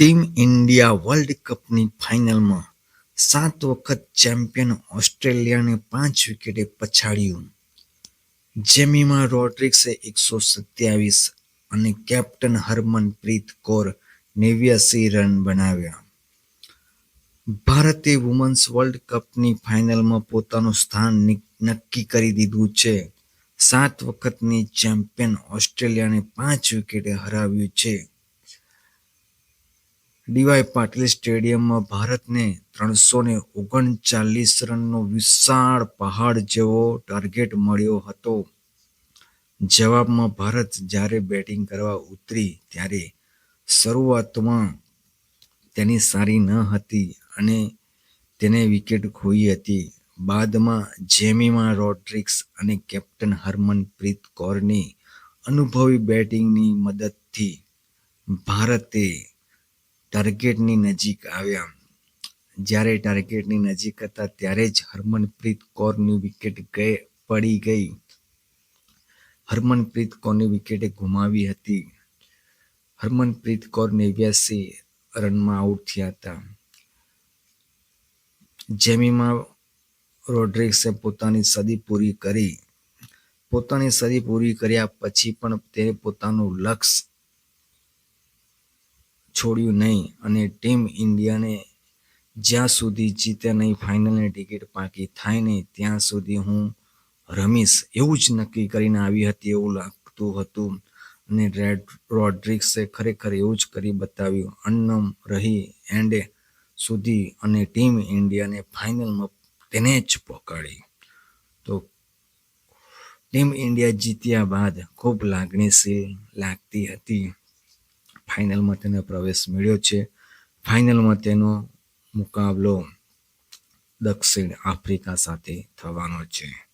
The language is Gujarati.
ટીમ ઇન્ડિયા વર્લ્ડ કપની ફાઇનલમાં સાત વખત ચેમ્પિયન ઓસ્ટ્રેલિયાને પાંચ વિકેટે પછાડ્યું. જેમીમાં રોડ્રિક્સે એકસો સત્યાવીસ અને કેપ્ટન હરમનપ્રીત કૌર નેવ્યાસી રન બનાવ્યા. ભારતે વુમન્સ વર્લ્ડ કપની ફાઇનલમાં પોતાનું સ્થાન નક્કી કરી દીધું છે. સાત વખતની ચેમ્પિયન ઓસ્ટ્રેલિયાને પાંચ વિકેટે હરાવ્યું છે. ડીવાય પાટીલ સ્ટેડિયમમાં ભારતને ત્રણસો ને ઓગણચાલીસ રનનો વિશાળ પહાડ જેવો ટાર્ગેટ મળ્યો હતો. જવાબમાં ભારત જ્યારે બેટિંગ કરવા ઉતરી ત્યારે શરૂઆતમાં તેની સારી ન હતી અને તેને વિકેટ ખોઈ હતી. બાદમાં જેમીમા રોડ્રિક્સ અને કેપ્ટન હરમનપ્રીત કૌરની અનુભવી બેટિંગની મદદથી ભારતે ટાર્ગેટની નજીક આવ્યા. જ્યારે ટાર્ગેટની નજીક હતા, ત્યારે જ હરમનપ્રીત કૌરની વિકેટ ગઈ, પડી ગઈ. હરમનપ્રીત કૌરની વિકેટે ગુમાવી હતી. હરમનપ્રીત કૌર નેવ્યાસી રનમાં આઉટ થયા હતા. જેમીમાં રોડ્રિક્સે પોતાની સદી પૂરી કરી. પોતાની સદી પૂરી કર્યા પછી પણ તે પોતાનું લક્ષ્ય છોડ્યું નહીં અને ટીમ ઇન્ડિયાને જ્યાં સુધી જીતે નહીં, ફાઇનલની ટિકિટ પાકી થાય નહીં, ત્યાં સુધી હું રમીશ. એવું જ નક્કી કરીને આવી હતી એવું લાગતું હતું અને રેડ રોડ્રિક્સે ખરેખર એવું જ કરી બતાવ્યું. અન્નમ રહી એન્ડ સુધી અને ટીમ ઇન્ડિયાને ફાઇનલમાં તેને જ પહોંચાડી તો ટીમ ઇન્ડિયા જીત્યા બાદ ખૂબ લાગણીશીલ લાગતી હતી. ફાઇનલમાં તેને પ્રવેશ મળ્યો છે. ફાઇનલમાં તેનો મુકાબલો દક્ષિણ આફ્રિકા સાથે થવાનો છે.